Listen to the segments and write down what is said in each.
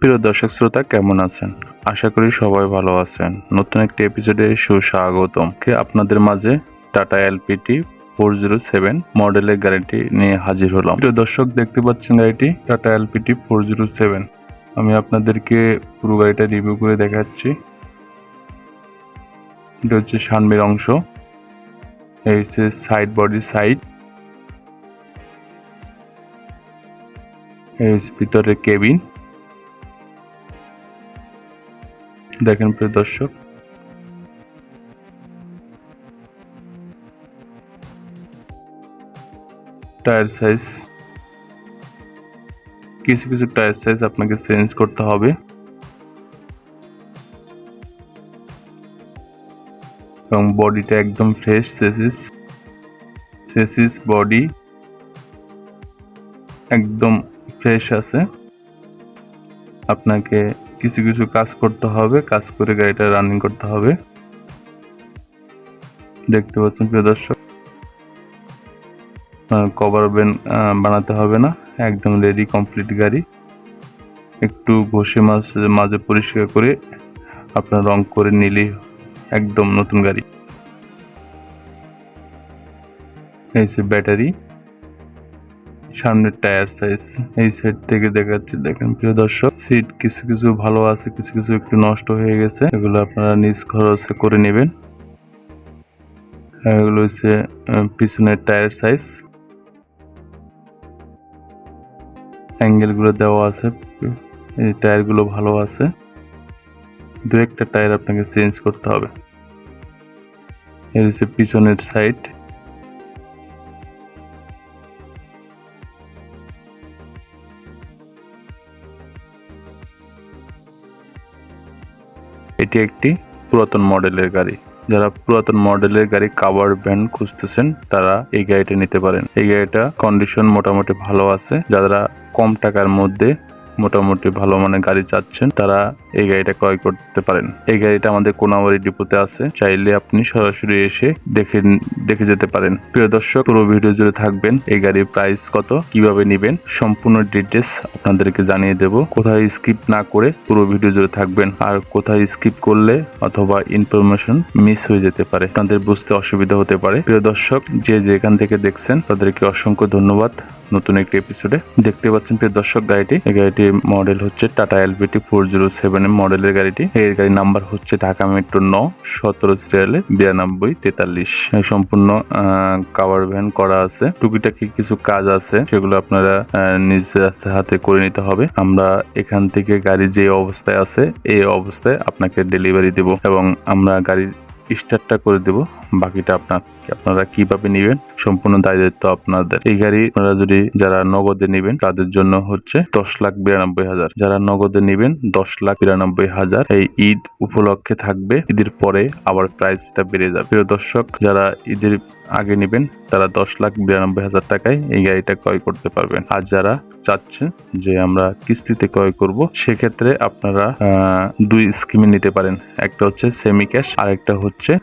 প্রিয় দর্শক শ্রোতা, কেমন আছেন? আশা করি সবাই ভালো আছেন। নতুন একটি এপিসোডে সুস্বাগতম কে আপনাদের মাঝে Tata LPT four zero seven মডেলের গাড়িটি নিয়ে হাজির হলাম। প্রিয় দর্শক, দেখতে পাচ্ছেন গাড়িটি? Tata LPT four zero seven আমি আপনাদেরকে পুরো গাড়িটা রিভিউ করে দেখাচ্ছি। এটা হচ্ছে সামনের অংশ। এই হচ্ছে সাইড বডি সাইড এই হচ্ছে ভিতরের কেবিন দেখেন প্রিয় দর্শক। টায়ার সাইজ কিছু কিছু টায়ার সাইজ আপনাকে চেঞ্জ করতে হবে। এবং বডিটা একদম ফ্রেশ সেসিস সেসিস বডি একদম ফ্রেশ আছে। আপনাকে কিছু কিছু কাজ করতে হবে, কাজ করে গাড়িটা রানিং করতে হবে। দেখতে পাচ্ছেন প্রিয় দর্শক কভার বেন বানাতে হবে না, একদম রেডি কমপ্লিট গাড়ি। একটু ঘষে মাঝে মাঝে পরিষ্কার করে আপনার রং করে নিলেই একদম নতুন গাড়ি। এই ব্যাটারি। সামনের টায়ার সাইজ এই সাইড থেকে দেখাচ্ছি। দেখেন প্রিয় দর্শক সিট কিছু কিছু ভালো আছে, কিছু কিছু একটু নষ্ট হয়ে গেছে। এগুলো আপনারা নিজ খরচে করে নেবেন। এগুলো হচ্ছে পিছনের টায়ার সাইজ অ্যাঙ্গেলগুলো দেওয়া আছে। এই টায়ারগুলো ভালো আছে। দু একটা টায়ার আপনাকে চেঞ্জ করতে হবে। এর হচ্ছে পিছনের সাইড এটি একটি পুরাতন মডেলের গাড়ি। যারা পুরাতন মডেলের গাড়ি কাভার ভ্যান খুঁজতেছেন, তারা এই গাড়িটা নিতে পারেন। এই গাড়িটা কন্ডিশন মোটামুটি ভালো আছে। যারা কম টাকার মধ্যে মোটামুটি ভালো মানের গাড়ি চাচ্ছেন, তারা এই গাড়িটা ক্রয় করতে পারেন। এই গাড়িটা আমাদের কোনাবাড়ি ডিপোতে আছে, চাইলে আপনি সরাসরি এসে দেখে দেখে যেতে পারেন। প্রিয় দর্শক, পুরো ভিডিও জুড়ে থাকবেন, এই গাড়ির প্রাইস কত, কীভাবে নেবেন, সম্পূর্ণ ডিটেলস আপনাদেরকে জানিয়ে দেব। কোথায় স্কিপ না করে পুরো ভিডিও জুড়ে থাকবেন, আর কোথায় স্কিপ করলে অথবা ইনফরমেশন মিস হয়ে যেতে পারে, আপনাদের বুঝতে অসুবিধা হতে পারে। প্রিয় দর্শক, যে যেখান থেকে দেখছেন, তাদেরকে অসংখ্য ধন্যবাদ। নতুন একটি এপিসোডে দেখতে পাচ্ছেন প্রিয় দর্শক গাড়িটি। এই গাড়িটির মডেল হচ্ছে Tata LPT four zero seven এর মডেলের গাড়িটি। এই গাড়ির নাম্বার হচ্ছে ঢাকা মেট্রো ন সতেরো সিরিয়ালে বিরানব্বই তেতাল্লিশ। সম্পূর্ণ কাভার ভ্যান করা আছে। টুকিটাকি কিছু কাজ আছে সেগুলো আপনারা আহ, নিজ হাতে করে নিতে হবে। আমরা এখান থেকে গাড়ি যে অবস্থায় আছে এই অবস্থায় আপনাকে ডেলিভারি দেব এবং আমরা গাড়ির স্টার্টটা করে দেব। বাকিটা আপনার আপনারা কীভাবে নেবেন? সম্পূর্ণ দায় দায়িত্ব আপনাদের। এই গাড়ি আপনারা যদি যারা নগদে নেবেন, তাদের জন্য হচ্ছে দশ লাখ বিরানব্বই হাজার। যারা নগদে নেবেন, দশ লাখ বিরানব্বই হাজার। এই ঈদ উপলক্ষে থাকবে। ঈদের পরে আবার প্রাইসটা বেড়ে যাবে। প্রিয় দর্শক, যারা ঈদের আগে নেবেন, তারা দশ লাখ বিরানব্বই হাজার টাকায় এই গাড়িটা ক্রয় করতে পারবেন। আর যারা চাচ্ছেন যে আমরা কিস্তিতে ক্রয় করব, সেক্ষেত্রে আপনারা দুই স্কিমে নিতে পারেন। একটা হচ্ছে সেমি ক্যাশ আর একটা হচ্ছে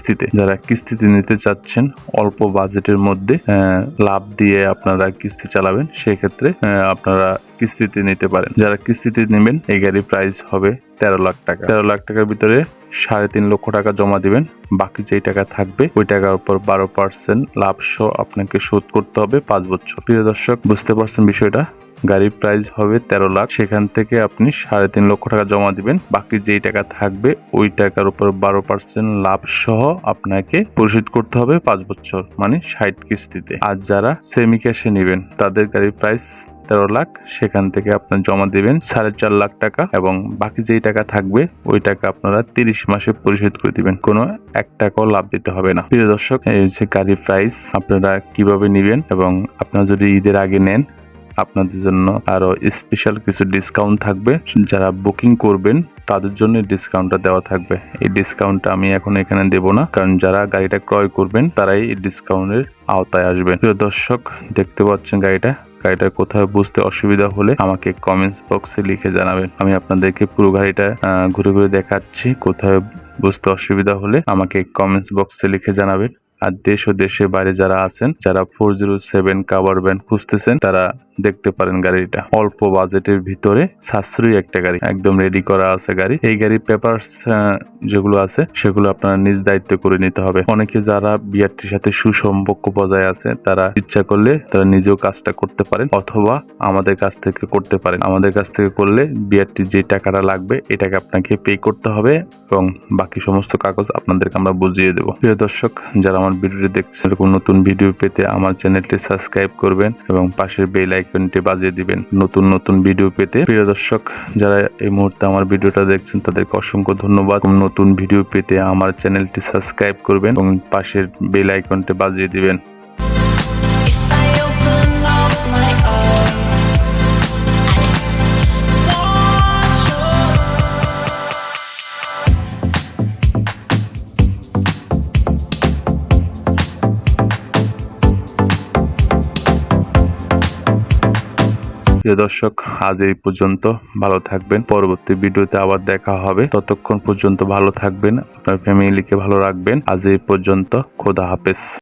কিস্তিতে। যারা কিস্তিতে নিতে চাচ্ছেন, অল্প বাজেটের মধ্যে লাভ দিয়ে আপনারা কিস্তি চালাবেন, সেক্ষেত্রে আপনারা কিস্তিতে নিতে পারেন। যারা কিস্তিতে নেবেন, এই গাড়ির প্রাইস হবে তেরো লাখ টাকা। তেরো লাখ টাকার ভিতরে সাড়ে তিন লক্ষ টাকা জমা দিবেন। বাকি যেই টাকা থাকবে, ওই টাকার উপর বারো পার্সেন্ট লাভ সহ আপনাকে শোধ করতে হবে পাঁচ বছর। প্রিয় দর্শক, বুঝতে পারছেন বিষয়টা? গাড়ির প্রাইস হবে তেরো লাখ। সেখান থেকে আপনি সাড়ে তিন লক্ষ টাকা জমা দিবেন। বাকি যেই টাকা থাকবে, ওই টাকার উপর বারো পার্সেন্ট লাভ সহ আপনাকে পরিশোধ করতে হবে পাঁচ বছর মানে ষাট কিস্তিতে। আর যারা সেমি ক্যাশে নেবেন, তাদের গাড়ির প্রাইস তেরো লাখ, সেখান থেকে আপনার জমা দিবেন সাড়ে চার লাখ টাকা এবং বাকি যেই টাকা থাকবে, ওই টাকা আপনারা তিরিশ মাসে পরিশোধ করে দিবেন। কোনো এক টাকাও লাভ দিতে হবে না। প্রিয় দর্শক, এই হচ্ছে গাড়ির প্রাইস আপনারা কীভাবে নেবেন এবং আপনারা যদি ঈদের আগে নেন আপনাদের জন্য আরও স্পেশাল কিছু ডিসকাউন্ট থাকবে। যারা বুকিং করবেন, তাদের জন্য ডিসকাউন্টটা দেওয়া থাকবে। এই ডিসকাউন্টটা আমি এখন এখানে দেব না, কারণ যারা গাড়িটা ক্রয় করবেন, তারাই এই ডিসকাউন্টের আওতায় আসবেন। প্রিয় দর্শক, দেখতে পাচ্ছেন গাড়িটা। গাড়িটা কোথাও বুঝতে অসুবিধা হলে আমাকে কমেন্টস বক্সে লিখে জানাবেন। আমি আপনাদেরকে পুরো গাড়িটা ঘুরে ঘুরে দেখাচ্ছি। কোথাও বুঝতে অসুবিধা হলে আমাকে কমেন্টস বক্সে লিখে জানাবেন। আর দেশ ও দেশের বাইরে যারা আছেন, যারা four zero seven cover band খুঁজতেছেন, তারা দেখতে পারেন গাড়িটা। অল্প বাজেটের ভিতরে সাশ্রয়ী একটা গাড়ি, একদম রেডি করা আছে গাড়ি। এই গাড়ির পেপারস যেগুলো আছে, সেগুলো আপনারা নিজ দায়িত্ব করে নিতে হবে। অনেকে যারা বিআরটির সাথে সুসম্পর্ক বজায় আছে, তারা ইচ্ছা করলে তারা নিজেও কাজটা করতে পারেন অথবা আমাদের কাছ থেকে করতে পারেন। আমাদের কাছ থেকে করলে বিআরটি যে টাকাটা লাগবে, এটাকে আপনাকে পে করতে হবে এবং বাকি সমস্ত কাগজ আপনাদেরকে আমরা বুঝিয়ে দেবো। প্রিয় দর্শক, যারা আমার ভিডিওটি দেখছেন, এরকম নতুন ভিডিও পেতে আমার চ্যানেলটি সাবস্ক্রাইব করবেন এবং পাশের বেল আইকনটি বাজিয়ে দিবেন। নতুন নতুন ভিডিও পেতে প্রিয় দর্শক, যারা এই মুহূর্তে আমার ভিডিওটা দেখছেন, তাদেরকে অসংখ্য ধন্যবাদ। নতুন ভিডিও পেতে আমার চ্যানেলটি সাবস্ক্রাইব করবেন এবং পাশের বেল আইকনটি বাজিয়ে দিবেন। প্রিয় দর্শক, আজ এই পর্যন্ত। ভালো থাকবেন। পরবর্তী ভিডিওতে আবার দেখা হবে। ততক্ষণ পর্যন্ত ভালো থাকবেন। আপনার ফ্যামিলিকে ভালো রাখবেন। আজ এই পর্যন্ত। খোদা হাফেজ।